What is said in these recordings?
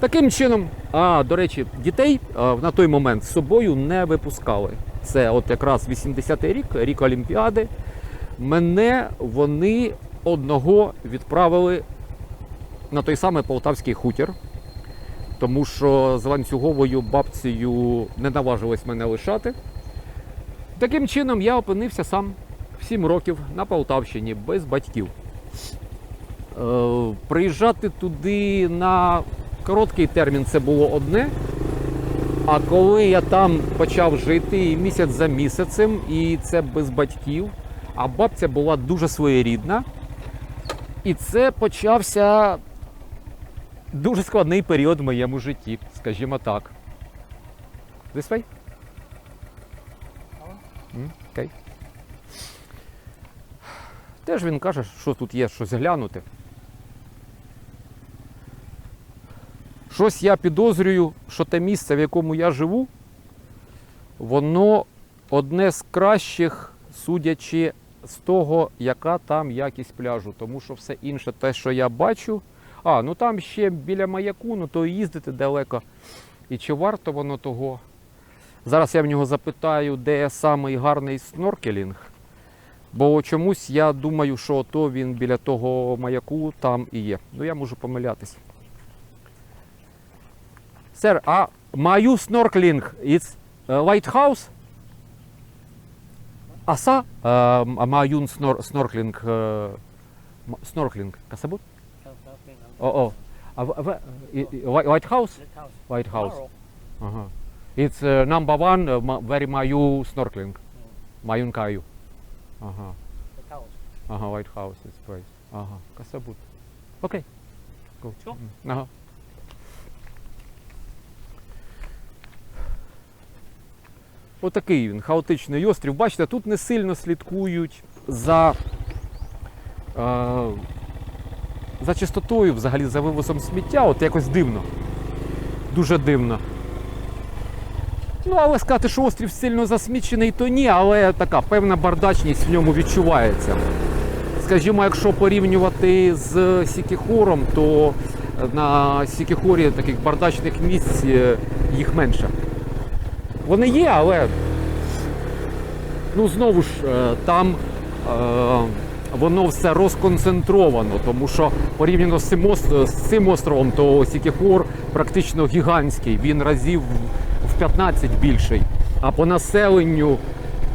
Таким чином, а до речі, дітей а, на той момент з собою не випускали. Це от якраз 80-й рік, рік Олімпіади. Мене вони одного відправили на той самий полтавський хутір, тому що з ланцюговою бабцею не наважились мене лишати. Таким чином я опинився сам в 7 років на Полтавщині без батьків. Е, приїжджати туди на короткий термін це було одне. А коли я там почав жити місяць за місяцем, і це без батьків, а бабця була дуже своєрідна. І це почався дуже складний період в моєму житті, скажімо так. This way? Окей. Теж він каже, що тут є щось глянути. Щось я підозрюю, що те місце, в якому я живу, воно одне з кращих, судячи з того, яка там якість пляжу. Тому що все інше, те, що я бачу. А, ну там ще біля маяку, ну то їздити далеко. І чи варто воно того? Зараз я в нього запитаю, де самий гарний сноркелінг. Бо чомусь я думаю, що то він біля того маяку там і є. Ну я можу помилятись. Sir, uh, Mayu snorkeling is uh, lighthouse? Asa uh, Mayun snor snorkeling uh, ma- snorkeling kasabot? Oh oh. Uh, v- v- i- i- White White House? White House. Ага. It's uh, number one uh, ma- very Mayu snorkeling. Mayun Kayu. Ага. Ага, White House is place. Ага. Kasabut. Okay. Go. Sure. Mm. Ага. Отакий він, хаотичний острів. Бачите, тут не сильно слідкують за, е, за чистотою, взагалі за вивозом сміття. От якось дивно. Дуже дивно. Ну, але сказати, що острів сильно засмічений, то ні, але така певна бардачність в ньому відчувається. Скажімо, якщо порівнювати з Сікіхором, то на Сікіхорі таких бардачних місць е, їх менше. Вони є, але ну знову ж е, там е, воно все розконцентровано, тому що порівняно з цим, ос- з цим островом, то Сікіхор практично гігантський, він разів в 15 більший. А по населенню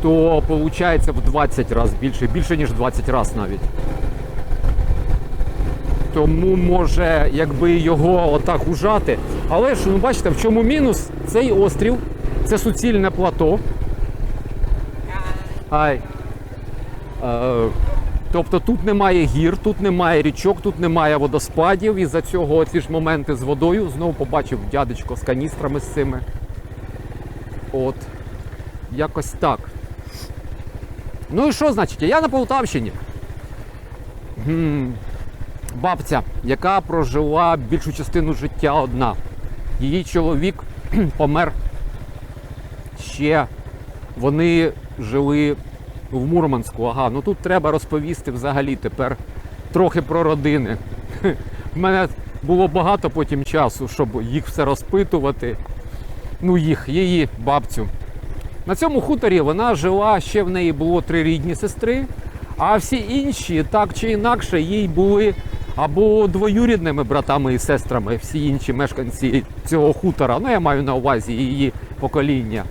то виходить в 20 разів більше, більше ніж 20 разів навіть. Тому може, якби його отак ужати. Але ж, ну бачите, в чому мінус? Цей острів це суцільне плато. Ай. Е, тобто тут немає гір, тут немає річок, тут немає водоспадів. І за цього ці ж моменти з водою знову побачив дядечко з каністрами з цими. От. Якось так. Ну і що значить? Я на Полтавщині. Бабця, яка прожила більшу частину життя одна. Її чоловік помер ще вони жили в Мурманську. Ага, ну тут треба розповісти взагалі тепер трохи про родини. В мене було багато потім часу, щоб їх все розпитувати. Ну, їх, її бабцю. На цьому хуторі вона жила, ще в неї було три рідні сестри, а всі інші, так чи інакше, їй були або двоюрідними братами і сестрами, всі інші мешканці цього хутора. Ну, я маю на увазі її покоління.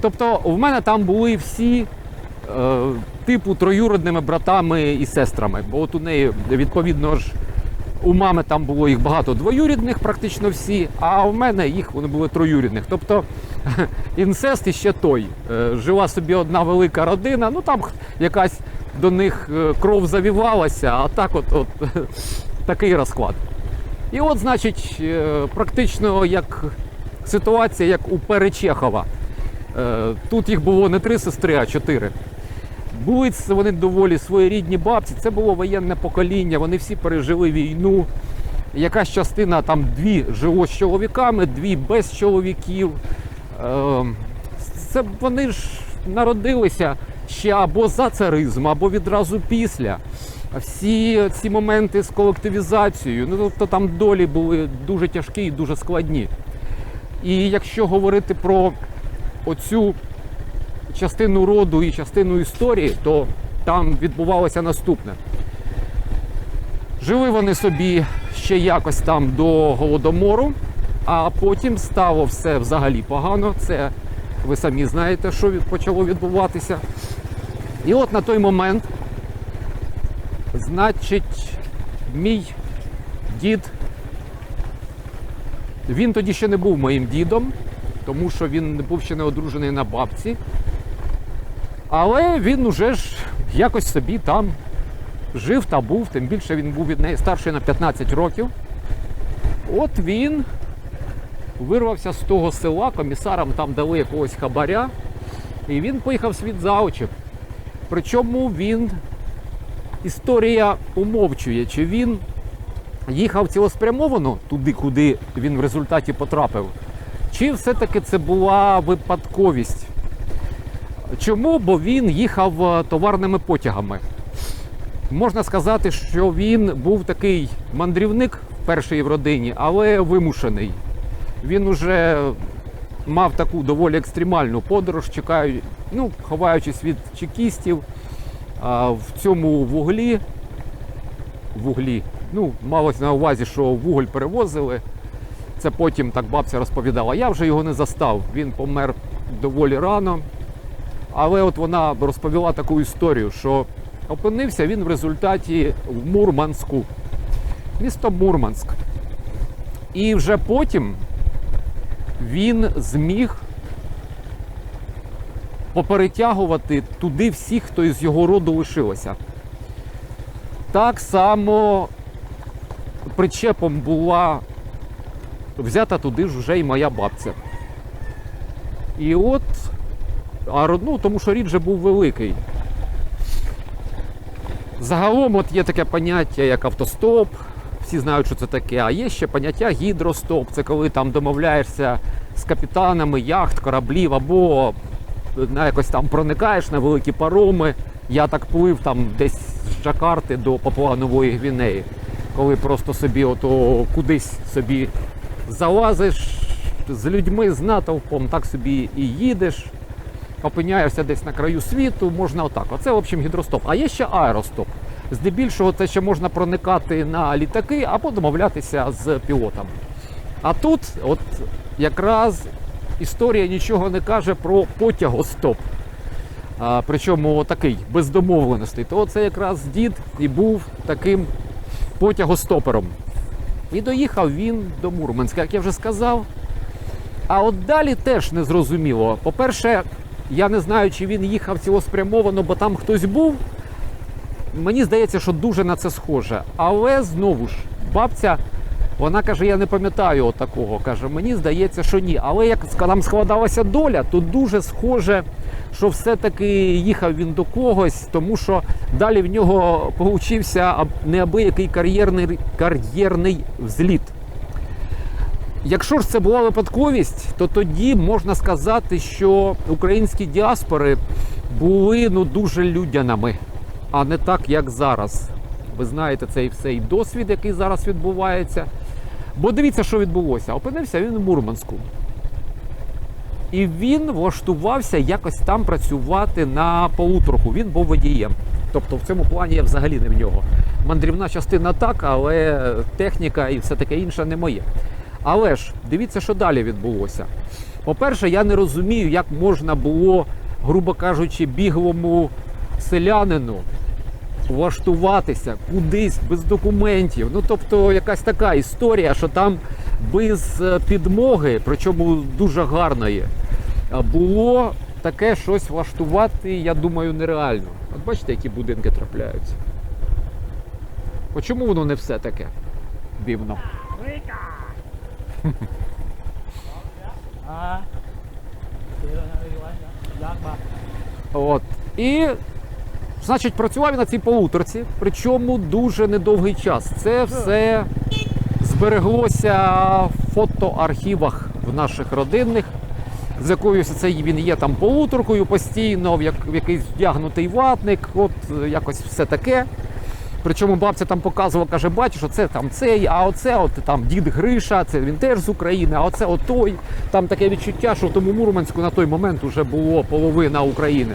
Тобто, в мене там були всі е, типу троюрідними братами і сестрами. Бо от у неї, відповідно ж, у мами там було їх багато двоюрідних, практично всі, а в мене їх вони були троюрідних. Тобто інцест іще той. Е, Жила собі одна велика родина, ну там якась до них е, кров завівалася, а так от, от такий розклад. І от, значить, е, практично як ситуація, як у Перечехова. Е, Тут їх було не три сестри, а чотири. Були вони доволі своєрідні бабці. Це було воєнне покоління, вони всі пережили війну. Якась частина там дві жило з чоловіками, дві без чоловіків. Е, Це вони ж народилися ще або за царизм, або відразу після. всі ці моменти з колективізацією, ну тобто там долі були дуже тяжкі і дуже складні. І якщо говорити про оцю частину роду і частину історії, то там відбувалося наступне. Жили вони собі ще якось там до голодомору, а потім стало все взагалі погано. Це ви самі знаєте, що почало відбуватися. І от на той момент, значить, мій дід, він тоді ще не був моїм дідом, тому що він був ще не одружений на бабці. Але він уже ж якось собі там жив та був, тим більше він був від неї старший на 15 років. От він вирвався з того села, комісарам там дали якогось хабаря, і він поїхав світ за очі. Причому він, історія умовчує, чи він їхав цілеспрямовано туди, куди він в результаті потрапив, чи все-таки це була випадковість. Чому? Бо він їхав е, товарними потягами. Можна сказати, що він був такий мандрівник перший в родині, але вимушений. Він уже мав таку доволі екстремальну подорож, чекаю, ну, ховаючись від чекістів. А в цьому вуглі, вуглі, ну, малось на увазі, що вуголь перевозили. Це потім так бабця розповідала. Я вже його не застав. Він помер доволі рано. Але от вона розповіла таку історію, що опинився він в результаті в Мурманську, місто Мурманськ. І вже потім він зміг поперетягувати туди всіх, хто із його роду лишилося. Так само причепом була взята туди ж вже й моя бабця. І от, а, ну, тому що рід же був великий. Загалом от є таке поняття, як автостоп. Всі знають, що це таке. А є ще поняття гідростоп. Це коли там домовляєшся з капітанами яхт, кораблів, або на якось там проникаєш на великі пароми. Я так плив там десь з Джакарти до Папуа Нової Гвінеї, коли просто собі ото кудись собі залазиш з людьми, з натовпом, так собі і їдеш опиняєшся десь на краю світу, можна отак. Оце, в общем, гідростоп. А є ще аеростоп. Здебільшого це ще можна проникати на літаки або домовлятися з пілотами. А тут, от якраз історія нічого не каже про потягостоп. А, причому такий без домовленостей. То це якраз дід і був таким потягостопером. І доїхав він до Мурманська, як я вже сказав. А от далі теж незрозуміло. По-перше, я не знаю, чи він їхав цілеспрямовано, бо там хтось був. Мені здається, що дуже на це схоже. Але знову ж, бабця, вона каже: я не пам'ятаю такого. Каже, мені здається, що ні. Але як там складалася доля, то дуже схоже, що все-таки їхав він до когось, тому що далі в нього получився неабиякий кар'єрний, кар'єрний взліт. Якщо ж це була випадковість, то тоді можна сказати, що українські діаспори були ну дуже людяними, а не так, як зараз. Ви знаєте цей цей досвід, який зараз відбувається. Бо дивіться, що відбулося. Опинився він в Мурманську. І він влаштувався якось там працювати на полуторку. Він був водієм. Тобто в цьому плані я взагалі не в нього. Мандрівна частина так, але техніка і все таке інше не моє. Але ж дивіться, що далі відбулося. По-перше, я не розумію, як можна було, грубо кажучи, біглому селянину влаштуватися кудись без документів. Ну тобто, якась така історія, що там без е, підмоги, причому дуже гарної, було таке щось влаштувати, я думаю, нереально. От бачите, які будинки трапляються. Чому воно не все таке дивно? От. І, значить, працював він на цій полуторці, причому дуже недовгий час. Це все збереглося в фотоархівах в наших родинних. З якоюсь це він є там полуторкою постійно, в, як, в якийсь вдягнутий ватник, от е, якось все таке. Причому бабця там показувала, каже, бачиш, оце там цей, а оце от там дід Гриша, це він теж з України, а оце от той. Там таке відчуття, що в тому Мурманську на той момент вже було половина України.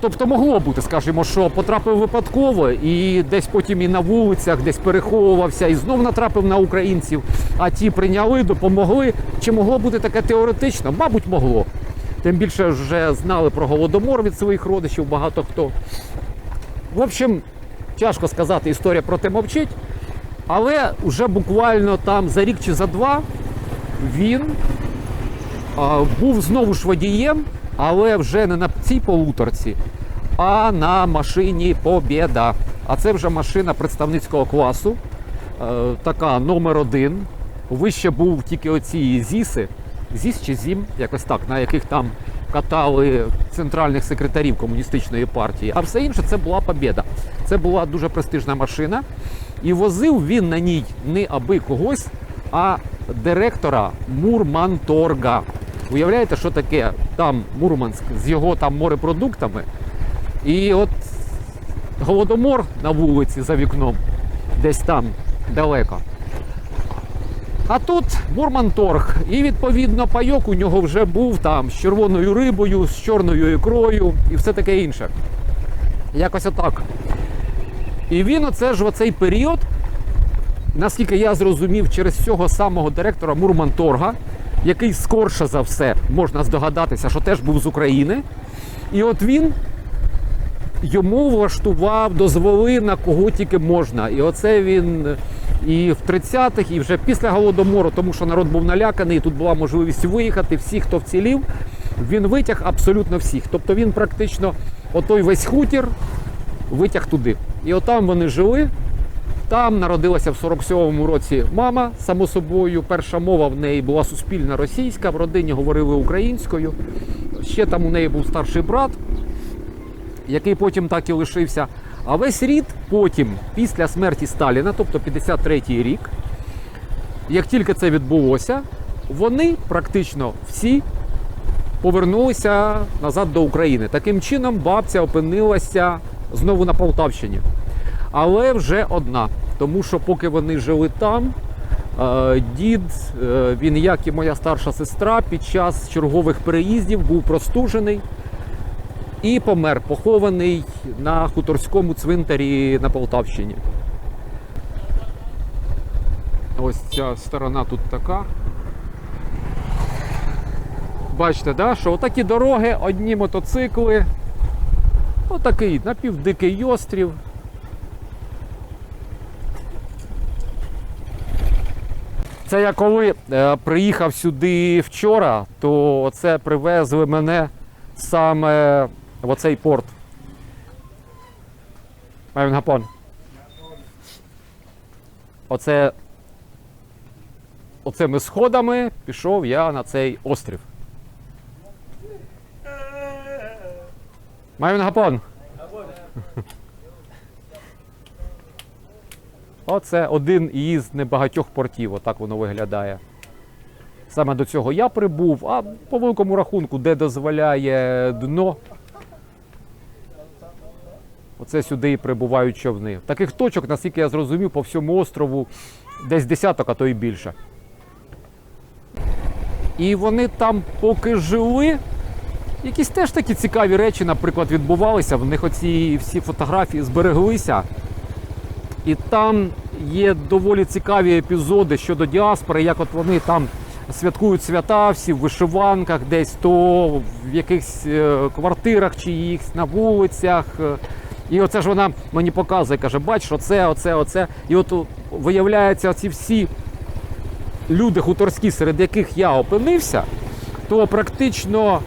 Тобто могло бути, скажімо, що потрапив випадково і десь потім і на вулицях, десь переховувався і знов натрапив на українців, а ті прийняли, допомогли. Чи могло бути таке теоретично? Мабуть, могло. Тим більше вже знали про голодомор від своїх родичів багато хто. В общем, тяжко сказати, історія про те мовчить. Але вже буквально там за рік чи за два він а, був знову ж водієм, але вже не на цій полуторці, а на машині Побєда. А це вже машина представницького класу, е, така номер один. Вище був тільки оці ЗІСи, ЗІС чи ЗІМ, якось так, на яких там катали центральних секретарів комуністичної партії. А все інше це була Побєда. Це була дуже престижна машина. І возив він на ній не аби когось, а директора Мурманторга. Уявляєте, що таке там Мурманськ з його там морепродуктами? І от голодомор на вулиці за вікном, десь там далеко. А тут Мурманторг. І відповідно пайок у нього вже був там з червоною рибою, з чорною ікрою і все таке інше. Якось отак. І він оце ж оцей період, наскільки я зрозумів, через цього самого директора Мурманторга, який скорше за все можна здогадатися, що теж був з України. І от він йому влаштував дозволи на кого тільки можна. І оце він і в 30-х, і вже після голодомору, тому що народ був наляканий, і тут була можливість виїхати. Всі, хто вцілів, він витяг абсолютно всіх. Тобто він практично отой весь хутір витяг туди. І отам вони жили. Там народилася в 47-му році мама, само собою. Перша мова в неї була суспільна російська, в родині говорили українською. Ще там у неї був старший брат, який потім так і лишився. А весь рід потім, після смерті Сталіна, тобто 53-й рік, як тільки це відбулося, вони практично всі повернулися назад до України. Таким чином, бабця опинилася знову на Полтавщині. Але вже одна. Тому що поки вони жили там, е, дід, е, він, як і моя старша сестра, під час чергових переїздів був простужений і помер, похований на хуторському цвинтарі на Полтавщині. Ось ця сторона тут така. Бачите, да, що отакі дороги, одні мотоцикли. Отакий напівдикий острів. Це я коли е, приїхав сюди вчора, то це привезли мене саме в оцей порт. Майвін Гапон. Оце, оцими сходами пішов я на цей острів. Майвін Оце один із небагатьох портів, отак воно виглядає. Саме до цього я прибув, а по великому рахунку, де дозволяє дно, оце сюди і прибувають човни. Таких точок, наскільки я зрозумів, по всьому острову десь десяток, а то й більше. І вони там поки жили. Якісь теж такі цікаві речі, наприклад, відбувалися. В них оці всі фотографії збереглися. І там є доволі цікаві епізоди щодо діаспори, як от вони там святкують свята всі в вишиванках, десь то в якихось е, квартирах чиїхсь, на вулицях. І оце ж вона мені показує, каже, бачиш, оце, оце, оце. І от виявляється, ці всі люди хуторські, серед яких я опинився, то практично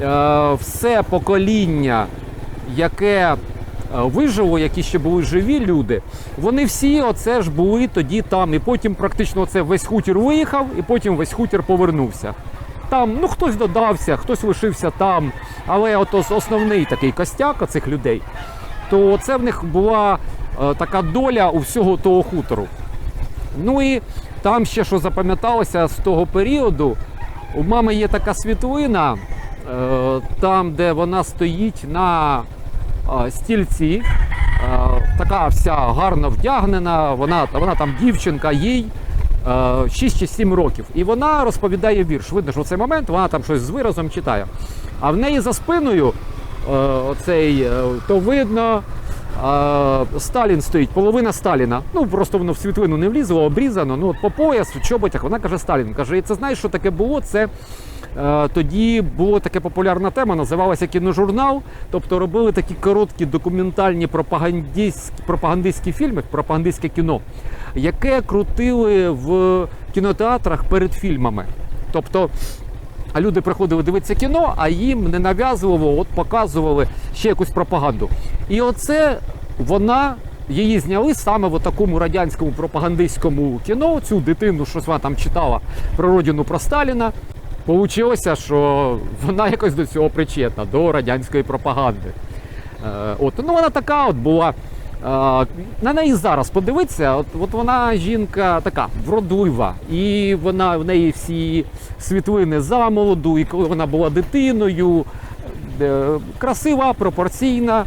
е, все покоління, яке вижило, які ще були живі люди, вони всі оце ж були тоді там. І потім практично це весь хутір виїхав, і потім весь хутір повернувся. Там ну хтось додався, хтось лишився там. Але от основний такий костяк цих людей, то це в них була е, така доля у всього того хутору. Ну і там ще що запам'яталося з того періоду, у мами є така світлина, е, там, де вона стоїть на е, стільці, така вся гарно вдягнена. Вона, вона там дівчинка, їй е, 6 чи 7 років. І вона розповідає вірш. Видно, що в цей момент вона там щось з виразом читає. А в неї за спиною оцей, е, то видно. Сталін стоїть, половина Сталіна. Ну просто воно в світлину не влізло, обрізано. Ну от по пояс, в чоботях. Вона каже Сталін. Каже, і це знаєш, що таке було? Це тоді була така популярна тема, називалася кіножурнал. Тобто робили такі короткі документальні пропагандистські, пропагандистські фільми, пропагандистське кіно, яке крутили в кінотеатрах перед фільмами. Тобто люди приходили дивитися кіно, а їм не нав'язувало, от показували ще якусь пропаганду. І оце вона. Її зняли саме в такому радянському пропагандистському кіно. Цю дитину, щось вона там читала про родину про Сталіна. Получилося, що вона якось до цього причетна, до радянської пропаганди. Е, От, ну вона така от була. е, На неї зараз подивитися, от, от вона жінка така вродлива, і вона в неї всі світлини замолоду, і коли вона була дитиною, е, красива, пропорційна.